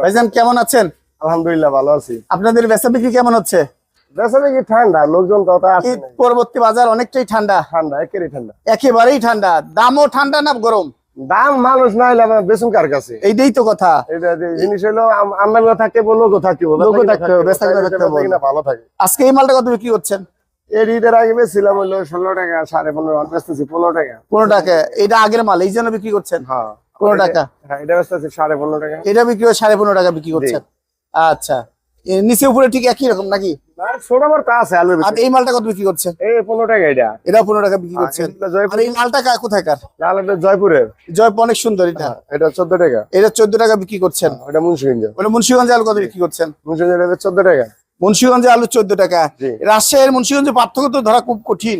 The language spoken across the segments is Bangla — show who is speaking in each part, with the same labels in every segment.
Speaker 1: ভাইজান কেমন আছেন?
Speaker 2: আলহামদুলিল্লাহ ভালো আছি।
Speaker 1: আপনাদের বেচা বিক্রি কেমন হচ্ছে?
Speaker 2: দেখি ঠান্ডা লোকজন।
Speaker 1: পরবর্তী বাজার অনেকটাই ঠান্ডা।
Speaker 2: ঠান্ডা ঠান্ডা।
Speaker 1: একেবারেই ঠান্ডা। দামও ঠান্ডা না গরম?
Speaker 2: দাম মানুষ না হলে বেসুন কার কাছে?
Speaker 1: এইটাই তো কথা।
Speaker 2: জিনিস হলো আম- আমদানিও থাকে লোকও থাকে
Speaker 1: লোকও থাকতে হবে, বেচা কিনা থাকতে হবে।
Speaker 2: না ভালো থাকে।
Speaker 1: আজকে এই মালটা কত বিক্রি করছেন?
Speaker 2: এর ঈদের আগে বেছিলাম হলো ষোলো টাকা সাড়ে পনেরো বেচতেছি পনেরো টাকা।
Speaker 1: পনেরো টাকা। এটা আগের মাল এই জন্য বিক্রি করছেন?
Speaker 2: হ্যাঁ।
Speaker 1: পনেরো টাকা।
Speaker 2: হ্যাঁ এটা বেচতেছি সাড়ে পনেরো টাকা।
Speaker 1: এটা বিক্রি করে সাড়ে পনেরো টাকা বিক্রি করছেন। আচ্ছা। নিচে উপরে ঠিক একই রকম নাকি?
Speaker 2: ছোট বড় আছে আলু
Speaker 1: আর এই মালটা কত বিক্রি করছেন?
Speaker 2: এই পনেরো টাকা এটা।
Speaker 1: এটা পনেরো টাকা বিক্রি করছেন। আর এই লালটা কোথাকার?
Speaker 2: লাল এটা জয়পুরের।
Speaker 1: জয় অনেক সুন্দর এটা।
Speaker 2: এটা চোদ্দ টাকা।
Speaker 1: এটা চোদ্দ টাকা বিক্রি করছেন।
Speaker 2: এটা মুন্সিগঞ্জ।
Speaker 1: ওটা মুন্সিগঞ্জে আলু কত বিক্রি করছেন?
Speaker 2: মুন্সিগঞ্জ এটা চোদ্দ টাকা।
Speaker 1: মুন্সিগঞ্জে আলু চোদ্দ টাকা। রাজশাহীর মুন্সিগঞ্জে পার্থক্য তো ধরা খুব কঠিন।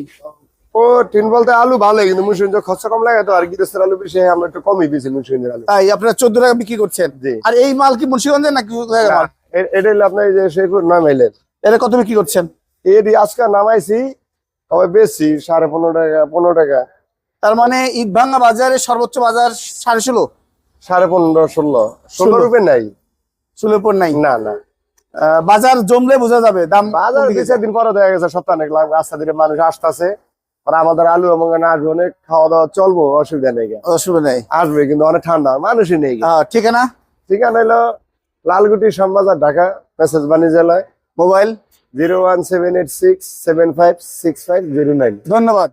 Speaker 2: ও টিন বলতে আলু ভালো কিন্তু মুন্সিগঞ্জ খরচা কম লাগে তো আর গিরস্তের আলু বেশি আমরা একটু কমই মুন্সিগঞ্জের আলু।
Speaker 1: তাই আপনারা চোদ্দ টাকা বিক্রি করছেন? আর এই মাল কি নাকি
Speaker 2: এটা হলো আপনার যে শেরপুর
Speaker 1: এটা কত বিক্রি করছেন?
Speaker 2: এর আজকে নামাইছি তবে বেশি সাড়ে পনেরো টাকা পনেরো টাকা।
Speaker 1: তার মানে ঈদ ভাঙ্গা বাজারে সর্বোচ্চ বাজার সাড়ে ষোলো?
Speaker 2: সাড়ে পনেরো ষোলো। ষোলো।
Speaker 1: ষোলো।
Speaker 2: রুপে নাই।
Speaker 1: পর নাই?
Speaker 2: না না।
Speaker 1: বাজার জমলে বোঝা যাবে দাম
Speaker 2: বাজার দিন পরে দেখা গেছে সপ্তাহ রাস্তা দিয়ে মানুষ আসতেছে। আর আমাদের আলু এবং আসবে অনেক খাওয়া দাওয়া চলবো অসুবিধা নেই
Speaker 1: অসুবিধা নেই।
Speaker 2: আসবে কিন্তু অনেক ঠান্ডা মানুষই নেই
Speaker 1: ঠিকানা?
Speaker 2: ঠিকানা হলো Lalguti Shyambazar Dhaka message বাণিজ্যালয়
Speaker 1: mobile?
Speaker 2: Zero one seven eight six seven five six five zero nine.
Speaker 1: ধন্যবাদ।